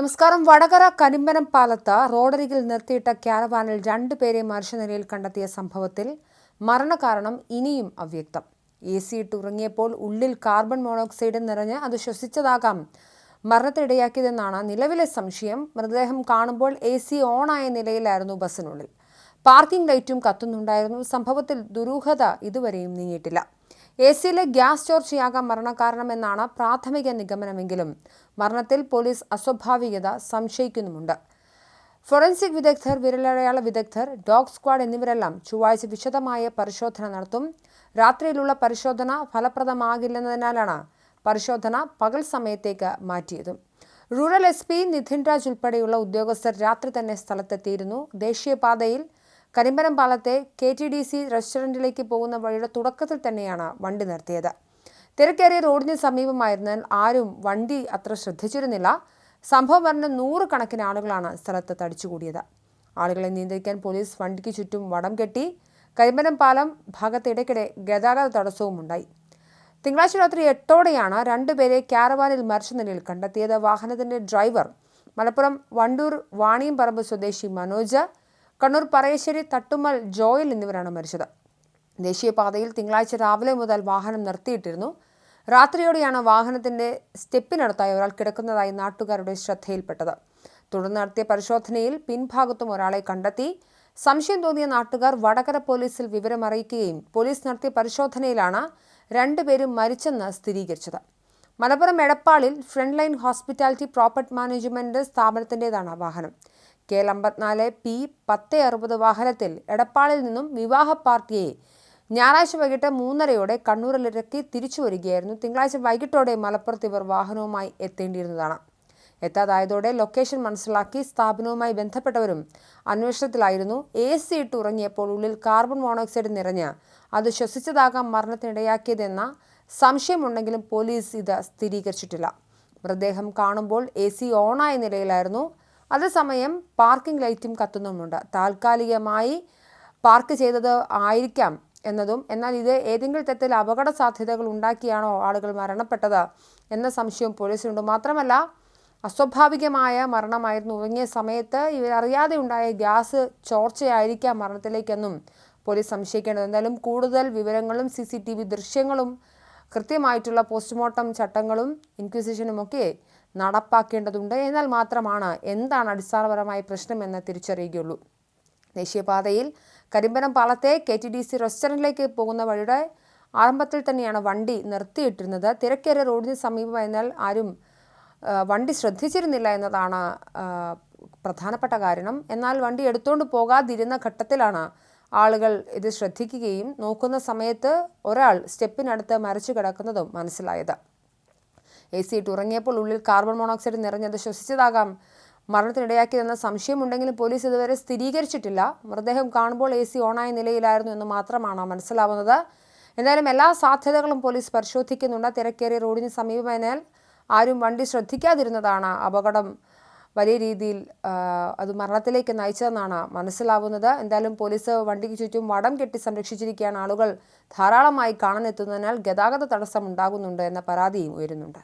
നമസ്കാരം. വടകര കരിമ്പനം പാലത്ത് റോഡരികിൽ നിർത്തിയിട്ട ക്യാരവാനിൽ രണ്ടുപേരെ മനുഷ്യനിലയിൽ കണ്ടെത്തിയ സംഭവത്തിൽ മരണകാരണം ഇനിയും അവ്യക്തം. എ സി ഇട്ടുറങ്ങിയപ്പോൾ ഉള്ളിൽ കാർബൺ മോണോക്സൈഡ് നിറഞ്ഞ് അത് ശ്വസിച്ചതാകാം. മരണത്തിനിടയാക്കിയതെന്നാണ് നിലവിലെ സംശയം. മൃതദേഹം കാണുമ്പോൾ എ സി ഓണായ നിലയിലായിരുന്നു ബസ്സിനുള്ളിൽ. പാർക്കിംഗ് ലൈറ്റും കത്തുന്നുണ്ടായിരുന്നു. സംഭവത്തിൽ ദുരൂഹത ഇതുവരെയും നീങ്ങിയിട്ടില്ല. എ സിയിലെ ഗ്യാസ് ചോർച്ചയാകാം മരണകാരണമെന്നാണ് പ്രാഥമിക നിഗമനമെങ്കിലും. മരണത്തിൽ പോലീസ് അസ്വാഭാവികത സംശയിക്കുന്നുമുണ്ട്. ഫോറൻസിക് വിദഗ്ധർ വിരലടയാള വിദഗ്ധർ ഡോഗ് സ്ക്വാഡ് എന്നിവരെല്ലാം ചൊവ്വാഴ്ച വിശദമായ പരിശോധന നടത്തും. രാത്രിയിലുള്ള പരിശോധന ഫലപ്രദമാകില്ലെന്നതിനാലാണ് പരിശോധന പകൽ സമയത്തേക്ക് മാറ്റിയത്. Rural S P Nidhin Raj ഉൾപ്പെടെയുള്ള ഉദ്യോഗസ്ഥർ രാത്രി തന്നെ സ്ഥലത്തെത്തിയിരുന്നു. ദേശീയപാതയിൽ കരിമ്പനം പാലത്തെ കെ ടി ഡി സി റെസ്റ്റോറന്റിലേക്ക് പോകുന്ന വഴിയുടെ തുടക്കത്തിൽ തന്നെയാണ് വണ്ടി നിർത്തിയത്. തിരക്കേറിയ റോഡിന് സമീപമായിരുന്നാൽ ആരും വണ്ടി അത്ര ശ്രദ്ധിച്ചിരുന്നില്ല. സംഭവം പറഞ്ഞ നൂറുകണക്കിന് ആളുകളാണ് സ്ഥലത്ത് തടിച്ചുകൂടിയത്. ആളുകളെ നിയന്ത്രിക്കാൻ പോലീസ് വണ്ടിക്ക് ചുറ്റും വടം കെട്ടി കരിമ്പനം പാലം ഭാഗത്ത് ഇടയ്ക്കിടെ ഗതാഗത തടസ്സവും ഉണ്ടായി. തിങ്കളാഴ്ച രാത്രി എട്ടോടെയാണ് രണ്ടുപേരെ ക്യാരവാനിൽ മരിച്ച നിലയിൽ കണ്ടെത്തിയത്. വാഹനത്തിന്റെ ഡ്രൈവർ മലപ്പുറം വണ്ടൂർ വാണിയംപറമ്പ് സ്വദേശി മനോജ് കണ്ണൂർ പറയശ്ശേരി തട്ടുമ്മൽ ജോയൽ എന്നിവരാണ് മരിച്ചത്. ദേശീയപാതയിൽ തിങ്കളാഴ്ച രാവിലെ മുതൽ വാഹനം നിർത്തിയിട്ടിരുന്നു. രാത്രിയോടെയാണ് വാഹനത്തിന്റെ സ്റ്റെപ്പിനടുത്തായി ഒരാൾ കിടക്കുന്നതായി നാട്ടുകാരുടെ ശ്രദ്ധയിൽപ്പെട്ടത്. തുടർന്ന് നടത്തിയ പരിശോധനയിൽ പിൻഭാഗത്തും ഒരാളെ കണ്ടെത്തി. സംശയം തോന്നിയ നാട്ടുകാർ വടകര പോലീസിൽ വിവരമറിയിക്കുകയും പോലീസ് നടത്തിയ പരിശോധനയിലാണ് രണ്ടുപേരും മരിച്ചെന്ന് സ്ഥിരീകരിച്ചത്. Malappuram എടപ്പാളിൽ front line hospitality property management സ്ഥാപനത്തിന്റെതാണ് വാഹനം. കെ അമ്പത്തിനാല് പി പത്ത് അറുപത് വാഹനത്തിൽ എടപ്പാളിൽ നിന്നും വിവാഹ പാർട്ടിയെ ഞായറാഴ്ച വൈകിട്ട് മൂന്നരയോടെ കണ്ണൂരിലിറക്കി തിരിച്ചു വരികയായിരുന്നു. തിങ്കളാഴ്ച വൈകിട്ടോടെ മലപ്പുറത്ത് ഇവർ വാഹനവുമായി എത്തേണ്ടിയിരുന്നതാണ്. എത്താതായതോടെ ലൊക്കേഷൻ മനസ്സിലാക്കി സ്ഥാപനവുമായി ബന്ധപ്പെട്ടവരും അന്വേഷണത്തിലായിരുന്നു. എ സി ഇട്ട് ഉറങ്ങിയപ്പോൾ ഉള്ളിൽ കാർബൺ മോണോക്സൈഡ് നിറഞ്ഞ് അത് ശ്വസിച്ചതാകാം മരണത്തിനിടയാക്കിയതെന്ന സംശയമുണ്ടെങ്കിലും പോലീസ് ഇത് സ്ഥിരീകരിച്ചിട്ടില്ല. മൃതദേഹം കാണുമ്പോൾ എ സി ഓണായ നിലയിലായിരുന്നു. അതേസമയം പാർക്കിംഗ് ലൈറ്റും കത്തുന്നുമുണ്ട്. താൽക്കാലികമായി പാർക്ക് ചെയ്തത് ആയിരിക്കാം എന്നതും എന്നാൽ ഇത് ഏതെങ്കിലും തരത്തിൽ അപകട സാധ്യതകൾ ഉണ്ടാക്കിയാണോ ആളുകൾ മരണപ്പെട്ടത് എന്ന സംശയവും പോലീസിനുണ്ട് മാത്രമല്ല അസ്വാഭാവികമായ മരണമായിരുന്നു. ഉറങ്ങിയ സമയത്ത് ഇവരറിയാതെ ഉണ്ടായ ഗ്യാസ് ചോർച്ചയായിരിക്കാം മരണത്തിലേക്കെന്നും പോലീസ് സംശയിക്കേണ്ടത് എന്തായാലും കൂടുതൽ വിവരങ്ങളും സി സി ടി വി ദൃശ്യങ്ങളും കൃത്യമായിട്ടുള്ള പോസ്റ്റ്മോർട്ടം ചട്ടങ്ങളും ഇൻക്വിസിഷനും ഒക്കെ നടപ്പാക്കേണ്ടതുണ്ട്. എന്നാൽ മാത്രമാണ് എന്താണ് അടിസ്ഥാനപരമായ പ്രശ്നമെന്ന് തിരിച്ചറിയുകയുള്ളൂ. ദേശീയപാതയിൽ കരിമ്പനം പാളത്തെ കെ ടി ഡി സി റെസ്റ്റോറന്റിലേക്ക് പോകുന്ന വഴിയുടെ ആരംഭത്തിൽ തന്നെയാണ് വണ്ടി നിർത്തിയിട്ടിരുന്നത്. തിരക്കേറിയ റോഡിന് സമീപമായതിനാൽ ആരും വണ്ടി ശ്രദ്ധിച്ചിരുന്നില്ല എന്നതാണ് പ്രധാനപ്പെട്ട കാരണം. എന്നാൽ വണ്ടി എടുത്തുകൊണ്ട് പോകാതിരുന്ന ഘട്ടത്തിലാണ് ആളുകൾ ഇത് ശ്രദ്ധിക്കുകയും നോക്കുന്ന സമയത്ത് ഒരാൾ സ്റ്റെപ്പിനടുത്ത് മരിച്ചു കിടക്കുന്നതും മനസ്സിലായത്. എ സി ഇട്ട് ഉറങ്ങിയപ്പോൾ ഉള്ളിൽ കാർബൺ മോണോക്സൈഡ് നിറഞ്ഞത് ശ്വസിച്ചതാകാം. മരണത്തിനിടയാക്കിയതെന്ന സംശയമുണ്ടെങ്കിലും പോലീസ് ഇതുവരെ സ്ഥിരീകരിച്ചിട്ടില്ല. മൃതദേഹം കാണുമ്പോൾ എ സി ഓണായ നിലയിലായിരുന്നു എന്ന് മാത്രമാണ് മനസ്സിലാവുന്നത്. എന്തായാലും എല്ലാ സാധ്യതകളും പോലീസ് പരിശോധിക്കുന്നുണ്ട്. തിരക്കേറിയ റോഡിന് സമീപമായതിനാൽ ആരും വണ്ടി ശ്രദ്ധിക്കാതിരുന്നതാണ് അപകടം. വലിയ രീതിയിൽ അത് മരണത്തിലേക്ക് നയിച്ചതെന്നാണ് മനസ്സിലാവുന്നത്. എന്തായാലും പോലീസ് വണ്ടിക്ക് ചുറ്റും വടം കെട്ടി സംരക്ഷിച്ചിരിക്കുകയാണ്. ആളുകൾ ധാരാളമായി കാണാനെത്തുന്നതിനാൽ ഗതാഗത തടസ്സം ഉണ്ടാകുന്നുണ്ട് എന്ന പരാതിയും ഉയരുന്നുണ്ട്.